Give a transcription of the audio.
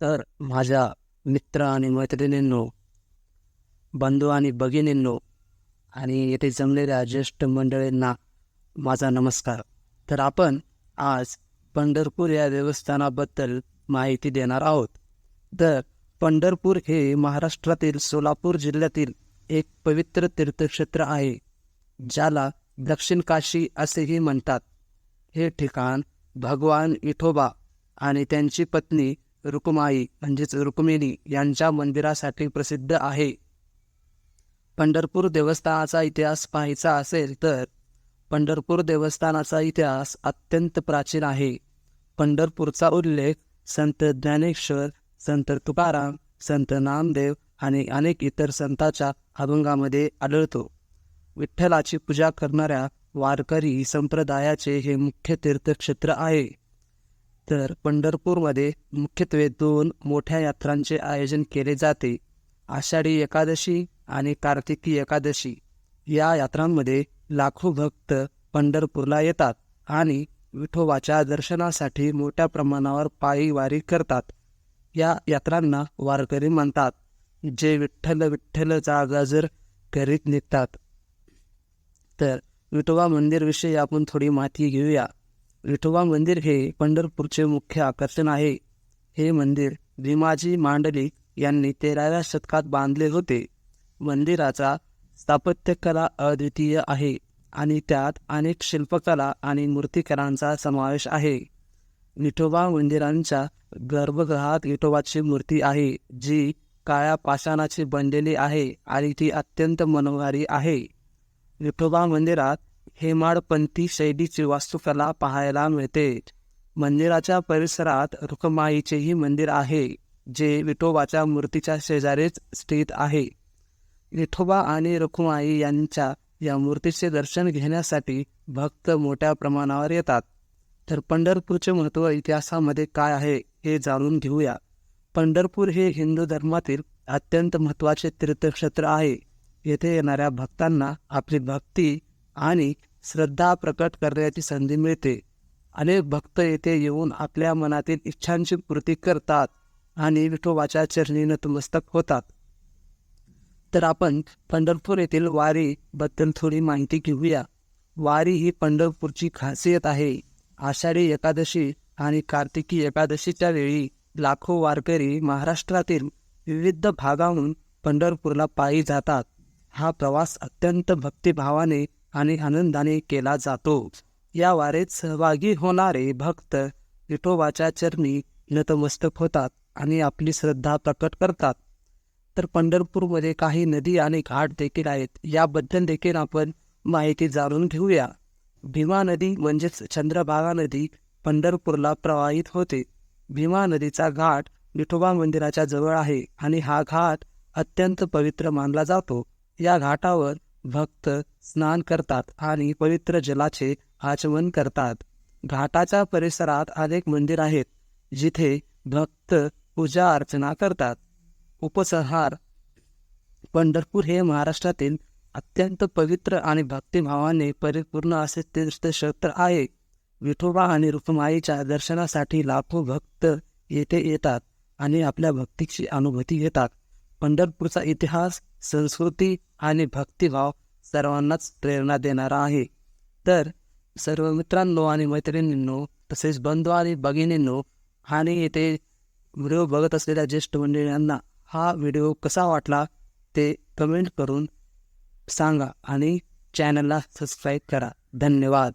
तर माझ्या मित्र आणि मैत्रिणींनो बंधू आणि भगिनींनो आणि येथे जमलेल्या ज्येष्ठ मंडळींना माझा नमस्कार. तर आपण आज पंढरपूर या देवस्थानाबद्दल माहिती देणार आहोत. तर पंढरपूर हे महाराष्ट्रातील सोलापूर जिल्ह्यातील एक पवित्र तीर्थक्षेत्र आहे ज्याला दक्षिण काशी असेही म्हणतात. हे ठिकाण भगवान विठोबा आणि त्यांची पत्नी रुक्माई म्हणजेच रुक्मिणी यांच्या मंदिरासाठी प्रसिद्ध आहे. पंढरपूर देवस्थानाचा इतिहास पाहायचा असेल तर पंढरपूर देवस्थानाचा इतिहास अत्यंत प्राचीन आहे. पंढरपूरचा उल्लेख संत ज्ञानेश्वर संत तुकाराम संत नामदेव आणि अनेक इतर संतांच्या अभंगामध्ये आढळतो. विठ्ठलाची पूजा करणाऱ्या वारकरी संप्रदायाचे हे मुख्य तीर्थक्षेत्र आहे. तर पंढरपूरमध्ये मुख्यत्वे दोन मोठ्या यात्रांचे आयोजन केले जाते. आषाढी एकादशी आणि कार्तिकी एकादशी. या यात्रांमध्ये लाखो भक्त पंढरपूरला येतात आणि विठोबाच्या दर्शनासाठी मोठ्या प्रमाणावर पायी वारी करतात. या यात्रांना वारकरी म्हणतात जे विठ्ठल विठ्ठलचा गजर करीत निघतात. तर विठोबा मंदिरविषयी आपण थोडी माहिती घेऊया. विठोबा मंदिर हे पंढरपूरचे मुख्य आकर्षण आहे. हे मंदिर भीमाजी मांडलिक यांनी तेराव्या शतकात बांधले होते. मंदिराचा स्थापत्यकला अद्वितीय आहे आणि त्यात अनेक शिल्पकला आणि मूर्तिकलांचा समावेश आहे. विठोबा मंदिरांच्या गर्भगृहात विठोबाची मूर्ती आहे जी काळ्या पाषाणाची बनलेली आहे आणि ती अत्यंत मनोहारी आहे. विठोबा मंदिरात हेमाडपंथी शैलीची वास्तुकला पाहायला मिळते. मंदिराच्या परिसरात रुखमाईचेही मंदिर आहे जे विठोबाच्या मूर्तीच्या शेजारीच स्थित आहे. विठोबा आणि रुखमाई यांच्या या मूर्तीचे दर्शन घेण्यासाठी भक्त मोठ्या प्रमाणावर येतात. तर पंढरपूरचे महत्त्व इतिहासामध्ये काय आहे हे जाणून घेऊया. पंढरपूर हे हिंदू धर्मातील अत्यंत महत्त्वाचे तीर्थक्षेत्र आहे. येथे येणाऱ्या भक्तांना आपली भक्ती आणि श्रद्धा प्रकट करण्याची संधी मिळते. अनेक भक्त येथे येऊन आपल्या मनातील इच्छांची पूर्ती करतात आणि विठोबाच्या चरणी नतमस्तक होतात. तर आपण पंढरपूर येथील वारीबद्दल थोडी माहिती घेऊया. वारी ही पंढरपूरची खासियत आहे. आषाढी एकादशी आणि कार्तिकी एकादशीच्या वेळी लाखो वारकरी महाराष्ट्रातील विविध भागाहून पंढरपूरला पायी जातात. हा प्रवास अत्यंत भक्तिभावाने आणि आनंदाने केला जातो. या वारेत सहभागी होणारे भक्त विठोबाच्या चरणी नतमस्तक होतात आणि आपली श्रद्धा प्रकट करतात. तर पंढरपूरमध्ये काही नदी आणि घाट देखील आहेत. याबद्दल देखील आपण माहिती जाणून घेऊया. भीमा नदी म्हणजेच चंद्रभागा नदी पंढरपूरला प्रवाहित होते. भीमा नदीचा घाट विठोबा मंदिराच्या जवळ आहे आणि हा घाट अत्यंत पवित्र मानला जातो. या घाटावर भक्त स्नान करतात आणि पवित्र जलाचे आचमन करतात. घाटाच्या परिसरात अनेक मंदिर आहेत जिथे भक्त पूजा अर्चना करतात. उपसंहार पंढरपूर हे महाराष्ट्रातील अत्यंत पवित्र आणि भक्तिभावाने परिपूर्ण असे तीर्थक्षेत्र आहे. विठोबा आणि रुक्माईच्या दर्शनासाठी लाखो भक्त येथे येतात आणि आपल्या भक्तीची अनुभूती घेतात. पंढरपूरचा इतिहास संस्कृती आणि भक्तिभाव सर्वांनाच प्रेरणा देणारा आहे. तर सर्व मित्रांनो आणि मैत्रिणींनो तसेच बंधू आणि भगिनींनो आणि येथे व्हिडिओ बघत असलेल्या ज्येष्ठ मंडळींना हा व्हिडिओ कसा वाटला ते कमेंट करून सांगा आणि चॅनलला सबस्क्राईब करा. धन्यवाद.